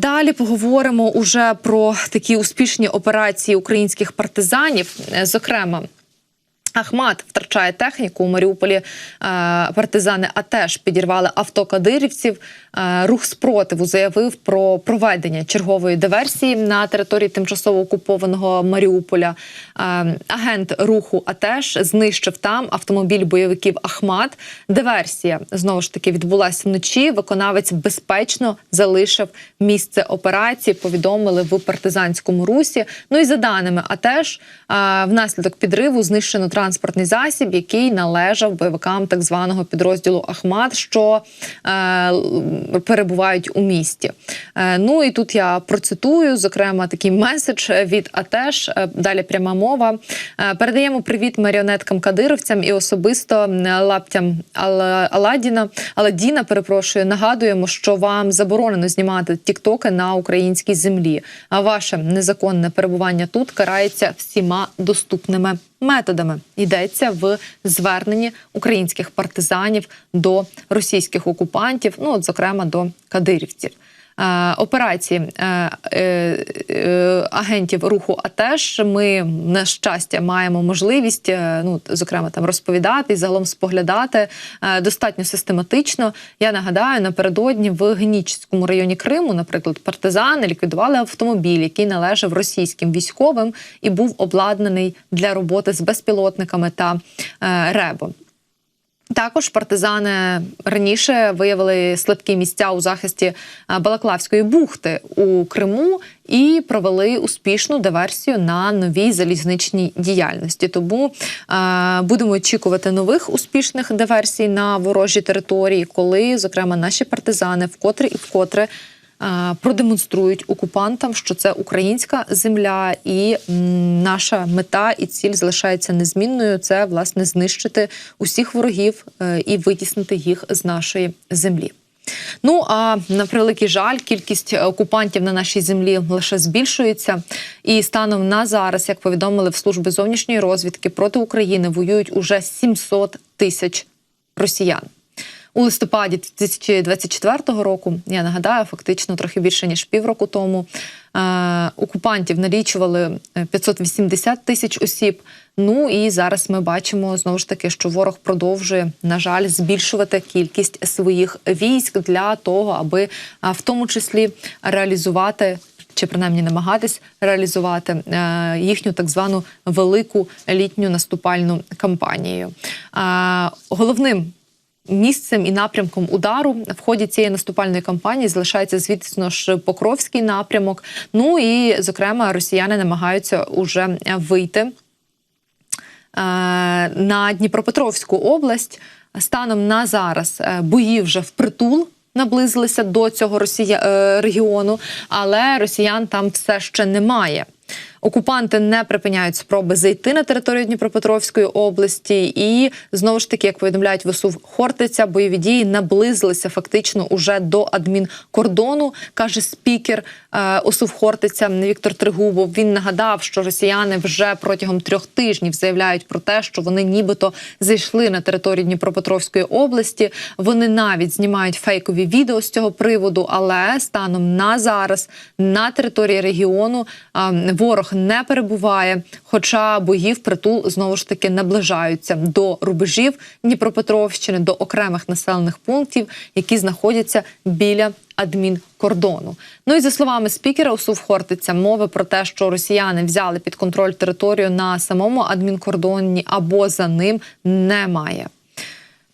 Далі поговоримо уже про такі успішні операції українських партизанів, Е, зокрема. Ахмат втрачає техніку у Маріуполі. Партизани Партизани АТЕШ підірвали авто кадирівців. Е, Рух спротиву заявив про проведення чергової диверсії на території тимчасово окупованого Маріуполя. Е, Агент руху АТЕШ знищив там автомобіль бойовиків Ахмат. Диверсія знову ж таки відбулася вночі. Виконавець безпечно залишив місце операції. Повідомили в партизанському русі. Ну і за даними АТЕШ, е, внаслідок підриву знищено транспортний засіб, який належав бойовикам так званого підрозділу Ахмат, що перебувають у місті. Е, ну і тут я процитую зокрема такий меседж від АТЕШ. Е, Далі пряма мова. Е, Передаємо привіт маріонеткам кадировцям і особисто лаптям Ал- Аладдіна. Аладдіна, перепрошую, нагадуємо, що вам заборонено знімати тіктоки на українській землі. А ваше незаконне перебування тут карається всіма доступними методами. Йдеться в зверненні українських партизанів до російських окупантів, ну от зокрема до кадирівців. Е, Операції е, е, агентів руху АТЕШ ми на щастя маємо можливість, ну зокрема там розповідати і загалом споглядати достатньо систематично. Я нагадаю, напередодні в Генічському районі Криму, наприклад, партизани ліквідували автомобіль, який належав російським військовим і був обладнаний для роботи з безпілотниками та ребом. Також партизани раніше виявили слабкі місця у захисті Балаклавської бухти у Криму і провели успішну диверсію на новій залізничній діяльності. Тому е, будемо очікувати нових успішних диверсій на ворожій території, коли, зокрема, наші партизани вкотре і вкотре. Продемонструють окупантам, що це українська земля, і наша мета і ціль залишається незмінною. Це власне знищити усіх ворогів е, і витіснити їх з нашої землі. Ну а на превеликий жаль, кількість окупантів на нашій землі лише збільшується. І станом на зараз, як повідомили в служби зовнішньої розвідки, проти України воюють уже 700 тисяч росіян. У листопаді 2024 року, я нагадаю, фактично трохи більше ніж півроку тому е, окупантів налічували е, 580 тисяч осіб. Ну і зараз ми бачимо знову ж таки, що ворог продовжує, на жаль, збільшувати кількість своїх військ для того, аби в тому числі реалізувати. Чи принаймні намагатись реалізувати е, їхню так звану велику літню наступальну кампанію. Е, головним Місцем і напрямком удару в ході цієї наступальної кампанії залишається, звісно ж, Покровський напрямок. Ну і, зокрема, росіяни намагаються уже вийти е, на Дніпропетровську область. Станом на зараз е, бої вже впритул наблизилися до цього е, регіону, але росіян там все ще немає. Окупанти не припиняють спроби зайти на територію Дніпропетровської області, і знову ж таки, як повідомляють ВСУ Хортиця, бойові дії наблизилися фактично уже до адмінкордону, каже спікер е, ОСУВ Хортиця Віктор Тригубов. Він нагадав, що росіяни вже протягом трьох тижнів заявляють про те, що вони нібито зайшли на територію Дніпропетровської області. Вони навіть знімають фейкові відео з цього приводу, але станом на зараз на території регіону е, ворог не перебуває, хоча бої впритул знову ж таки наближаються до рубежів Дніпропетровщини, до окремих населених пунктів, які знаходяться біля адмінкордону. Ну і за словами спікера Усув Хортиця, мови про те, що росіяни взяли під контроль територію на самому адмінкордоні або за ним, немає.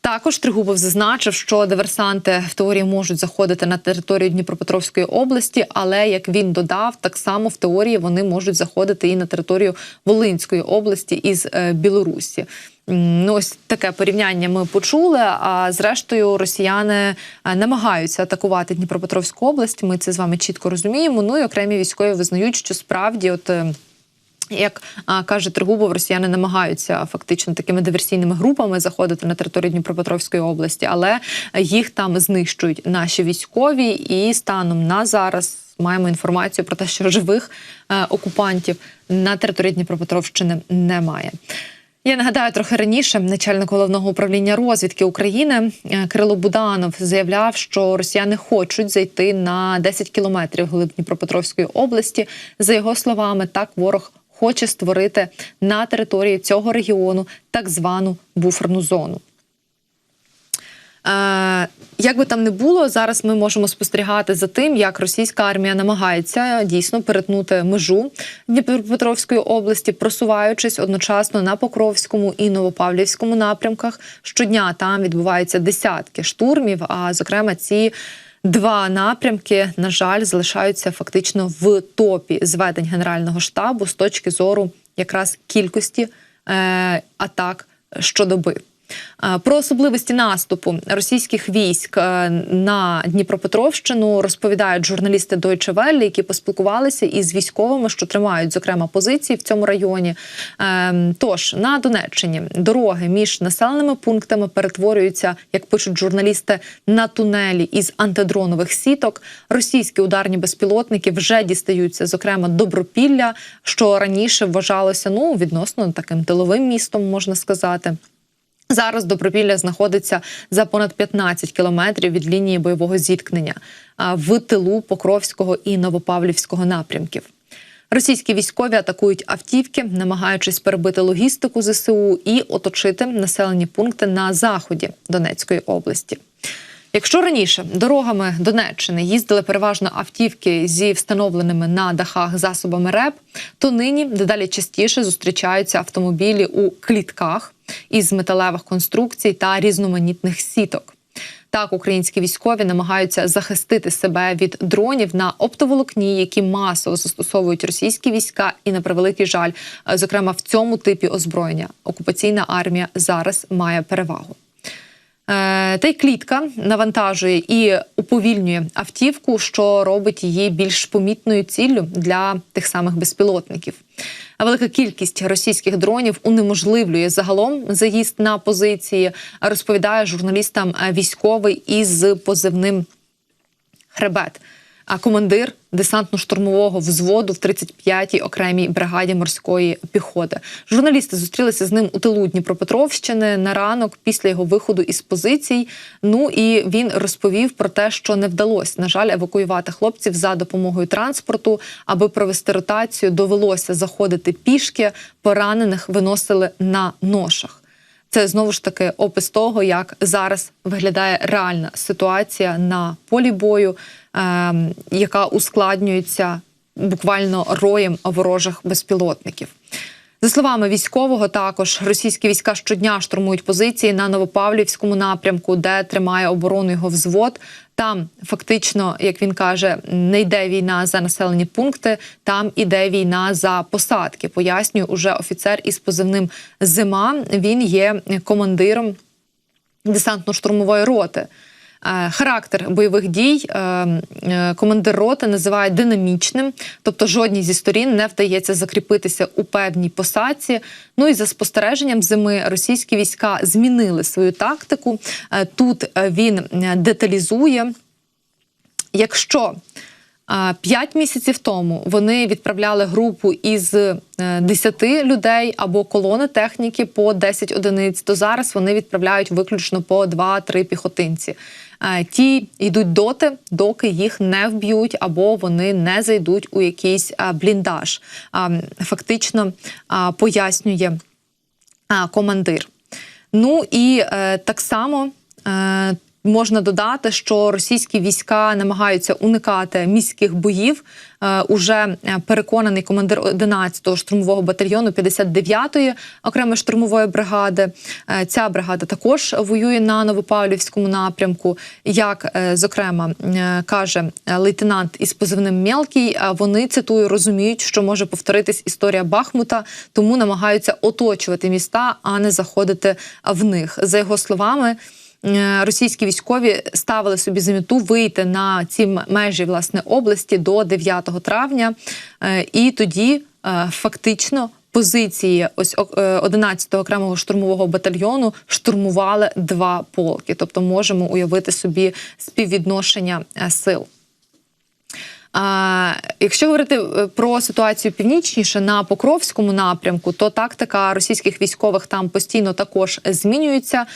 Також Тригубов зазначив, що диверсанти в теорії можуть заходити на територію Дніпропетровської області, але як він додав, так само в теорії вони можуть заходити і на територію Волинської області із е, Білорусі. Ну, ось таке порівняння ми почули. А зрештою, росіяни е, намагаються атакувати Дніпропетровську область. Ми це з вами чітко розуміємо. Ну і окремі військові визнають, що справді, от. Як а, каже Тригубов, росіяни намагаються фактично такими диверсійними групами заходити на територію Дніпропетровської області, але їх там знищують наші військові, і станом на зараз маємо інформацію про те, що живих е, окупантів на території Дніпропетровщини немає. Я нагадаю трохи раніше, начальник головного управління розвідки України е, Кирило Буданов заявляв, що росіяни хочуть зайти на 10 кілометрів глиб Дніпропетровської області. За його словами, так ворог хоче створити на території цього регіону так звану буферну зону. Е, Як би там не було, зараз ми можемо спостерігати за тим, як російська армія намагається дійсно перетнути межу Дніпропетровської області, просуваючись одночасно на Покровському і Новопавлівському напрямках. Щодня там відбуваються десятки штурмів. А зокрема, ці два напрямки, на жаль, залишаються фактично в топі зведень Генерального штабу з точки зору якраз кількості е, атак щодоби. Про особливості наступу російських військ е, на Дніпропетровщину розповідають журналісти Deutsche Welle, які поспілкувалися із військовими, що тримають зокрема позиції в цьому районі. Е, Тож на Донеччині дороги між населеними пунктами перетворюються, як пишуть журналісти, на тунелі із антидронових сіток. Російські ударні безпілотники вже дістаються, зокрема Добропілля, що раніше вважалося ну відносно таким тиловим містом, можна сказати. Зараз Добропілля знаходиться за понад 15 кілометрів від лінії бойового зіткнення в тилу Покровського і Новопавлівського напрямків. Російські військові атакують автівки, намагаючись перебити логістику ЗСУ і оточити населені пункти на заході Донецької області. Якщо раніше дорогами Донеччини їздили переважно автівки зі встановленими на дахах засобами РЕП, то нині дедалі частіше зустрічаються автомобілі у клітках із металевих конструкцій та різноманітних сіток. Так, українські військові намагаються захистити себе від дронів на оптоволокні, які масово застосовують російські війська, і на превеликий жаль, зокрема в цьому типі озброєння окупаційна армія зараз має перевагу. Е, Та й клітка навантажує і уповільнює автівку, що робить її більш помітною ціллю для тих самих безпілотників. А велика кількість російських дронів унеможливлює загалом заїзд на позиції. Розповідає журналістам військовий із позивним хребет. А командир десантно-штурмового взводу в 35-й окремій бригаді морської піхоти. Журналісти зустрілися з ним у тилу Дніпропетровщини на ранок після його виходу із позицій. Ну і він розповів про те, що не вдалося, на жаль, евакуювати хлопців за допомогою транспорту, аби провести ротацію. Довелося заходити пішки, поранених виносили на ношах. Це знову ж таки опис того, як зараз виглядає реальна ситуація на полі бою, е, яка ускладнюється буквально роєм ворожих безпілотників. За словами військового, також російські війська щодня штурмують позиції на Новопавлівському напрямку, де тримає оборону його взвод. Там фактично, як він каже, не йде війна за населені пункти, там іде війна за посадки. Пояснює уже офіцер із позивним Зима. Він є командиром десантно-штурмової роти. Е, Характер бойових дій е, е, командир роти називає динамічним, тобто жодній зі сторін не вдається закріпитися у певній посадці. Ну і за спостереженням зими російські війська змінили свою тактику. Тут він деталізує, якщо П'ять місяців тому вони відправляли групу із е, 10 людей або колони техніки по 10 одиниць. То зараз вони відправляють виключно по 2-3 піхотинці. Е, Ті йдуть доти, доки їх не вб'ють, або вони не зайдуть у якийсь е, бліндаж. Фактично пояснює командир. Ну і е, так само. Е, Можна додати, що російські війська намагаються уникати міських боїв. Е, уже переконаний командир 11-го штурмового батальйону 59-ї окремої штурмової бригади. Е, Ця бригада також воює на Новопавлівському напрямку. Як е, зокрема е, каже лейтенант із позивним Мелкий, е, вони цитую розуміють, що може повторитись історія Бахмута, тому намагаються оточувати міста, а не заходити в них. За його словами. Е, Російські військові ставили собі за мету вийти на ці межі власне області до 9 травня, Е, і тоді е, фактично позиції ось о- е, 11-го окремого штурмового батальйону штурмували два полки. Тобто можемо уявити собі співвідношення сил. А, Якщо говорити е, про ситуацію північніше на Покровському напрямку, то тактика російських військових там постійно також змінюється.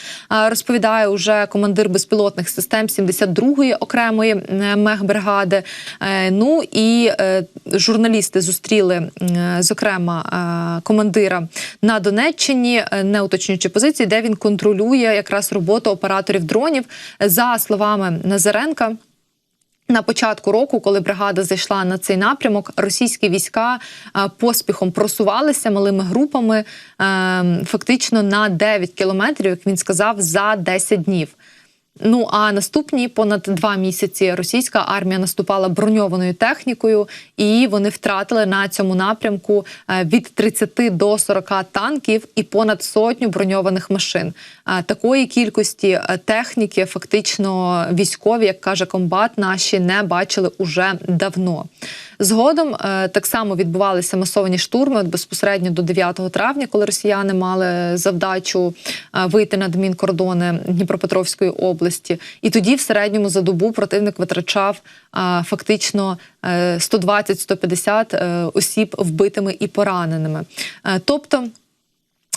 Розповідає уже командир безпілотних систем 72-ї окремої мехбригади. Е, Ну і е, журналісти зустріли, зокрема, командира на Донеччині, не уточнюючи позиції, де він контролює якраз роботу операторів дронів. За словами Назаренка. На початку року, коли бригада зайшла на цей напрямок, російські війська е, поспіхом просувалися малими групами, е, фактично на 9 кілометрів, як він сказав, за 10 днів. Ну а наступні понад два місяці російська армія наступала броньованою технікою, і вони втратили на цьому напрямку е, від 30 до 40 танків і понад сотню броньованих машин. Е, Такої кількості е, техніки, фактично військові, як каже комбат, наші не бачили уже давно. Згодом так само відбувалися масовані штурми от безпосередньо до 9 травня, коли росіяни мали завдачу вийти на адмінкордони Дніпропетровської області. І тоді, в середньому, за добу противник витрачав е, фактично е, 120-150 е, осіб вбитими і пораненими. Е, Тобто.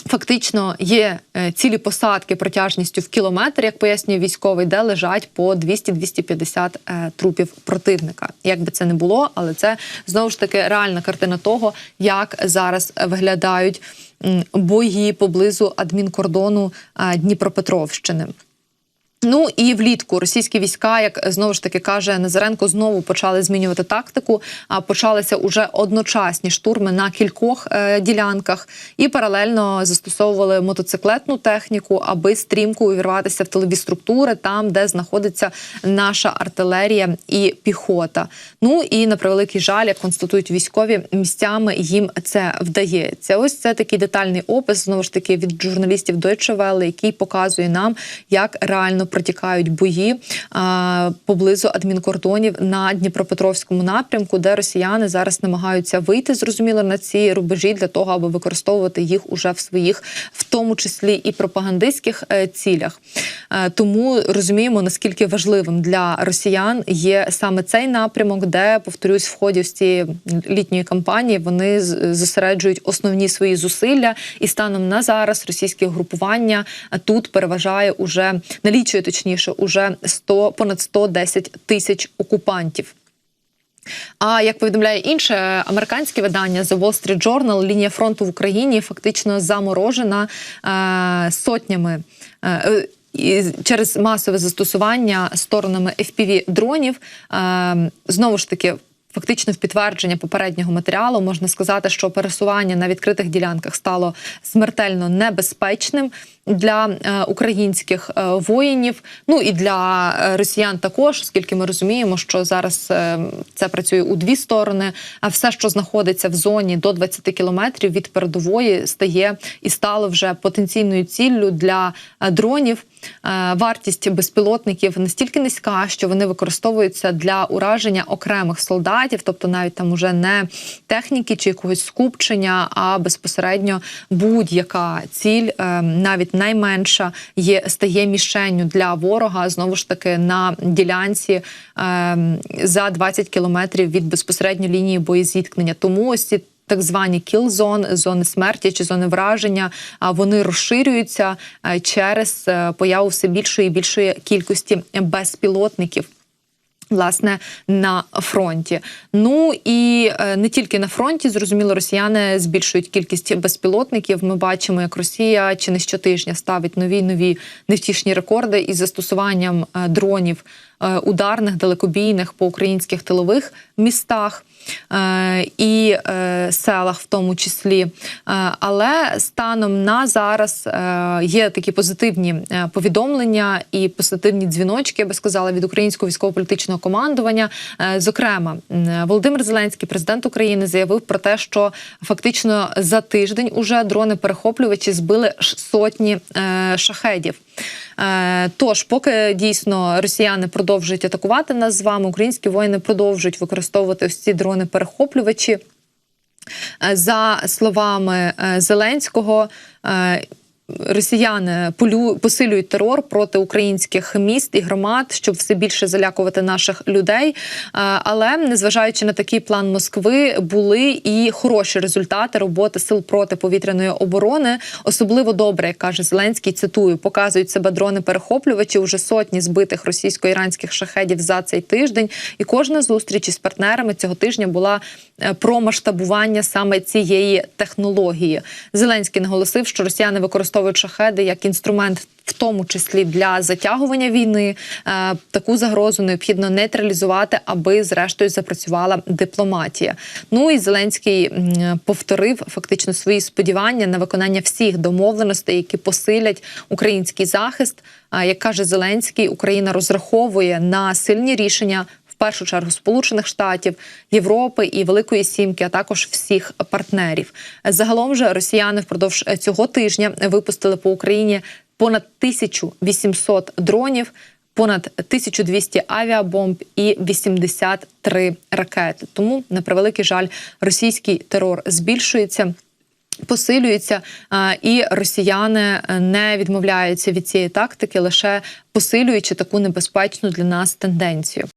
Фактично є е, цілі посадки протяжністю в кілометр, як пояснює військовий, де лежать по 200-250 е, трупів противника. Як би це не було, але це знову ж таки реальна картина того, як зараз виглядають бої поблизу адмінкордону е, Дніпропетровщини. Ну і влітку російські війська, як знову ж таки каже Назаренко, знову почали змінювати тактику. А почалися уже одночасні штурми на кількох е, ділянках і паралельно застосовували мотоциклетну техніку, аби стрімко увірватися в тилові структури, там де знаходиться наша артилерія і піхота. Ну і на превеликий жаль, як констатують військові, місцями їм це вдається. Ось це такий детальний опис знову ж таки від журналістів Deutsche Welle, який показує нам, як реально протікають бої а, поблизу адмінкордонів на Дніпропетровському напрямку, де росіяни зараз намагаються вийти зрозуміло на ці рубежі для того, аби використовувати їх уже в своїх, в тому числі і пропагандистських е, цілях. Е, тому розуміємо наскільки важливим для росіян є саме цей напрямок, де повторюсь, в ході цієї літньої кампанії вони зосереджують основні свої зусилля, і станом на зараз російське групування е, тут переважає уже налічує точніше уже 100, понад 110 тисяч окупантів. А як повідомляє інше американське видання The Wall Street Journal, лінія фронту в Україні фактично заморожена е, сотнями. Е, і через масове застосування сторонами fpv дронів е, знову ж таки. Фактично, в підтвердження попереднього матеріалу можна сказати, що пересування на відкритих ділянках стало смертельно небезпечним для е, українських е, воїнів. Ну і для е, росіян також, оскільки ми розуміємо, що зараз це працює у дві сторони. А все, що знаходиться в зоні до 20 кілометрів від передової, стає і стало вже потенційною ціллю для дронів. Вартість безпілотників настільки низька, що вони використовуються для ураження окремих солдатів, тобто навіть там уже не техніки чи якогось скупчення, а безпосередньо будь-яка ціль, е, навіть найменша, є стає мішенню для ворога знову ж таки на ділянці е, за 20 кілометрів від безпосередньо лінії боєзіткнення. Тому ось ці так звані кіл-зон, зони смерті чи зони враження, а вони розширюються е, через появу все більшої і більшої кількості безпілотників. Власне, на фронті. Ну і е, не тільки на фронті, зрозуміло, росіяни збільшують кількість безпілотників. Ми бачимо, як Росія чи не щотижня ставить нові нові невтішні рекорди із застосуванням е, дронів ударних, далекобійних по українських тилових містах е, і е, селах, в тому числі. Е, але станом на зараз е, є такі позитивні е, повідомлення і позитивні дзвіночки, я би сказала, від українського військово-політичного командування. Е, Зокрема, Володимир Зеленський, президент України, заявив про те, що фактично за тиждень уже дрони-перехоплювачі збили сотні е, шахедів. Е, Тож, поки дійсно росіяни продовжують атакувати нас з вами, українські воїни продовжують використовувати ось ці дрони-перехоплювачі. Е, За словами е, Зеленського, Росіяни посилюють терор проти українських міст і громад, щоб все більше залякувати наших людей. Е, Але незважаючи на такий план Москви, були і хороші результати роботи сил протиповітряної оборони. Особливо добре, як каже Зеленський. Цитую, показують себе дрони-перехоплювачі. Уже сотні збитих російсько-іранських шахедів за цей тиждень. І кожна зустріч із партнерами цього тижня була е, про масштабування саме цієї технології. Зеленський наголосив, що росіяни використовують шахеди як інструмент. В тому числі для затягування війни Е, таку загрозу необхідно нейтралізувати, аби зрештою запрацювала дипломатія. Ну і Зеленський повторив фактично свої сподівання на виконання всіх домовленостей, які посилять український захист. Як каже Зеленський, Україна розраховує на сильні рішення. Першу чергу Сполучених Штатів, Європи і Великої Сімки, а також всіх партнерів. Загалом же росіяни впродовж цього тижня випустили по Україні понад 1800 дронів, понад 1200 авіабомб і 83 ракети. Тому, на превеликий жаль, російський терор збільшується. Посилюється, і росіяни е, не відмовляються від цієї тактики, лише посилюючи таку небезпечну для нас тенденцію.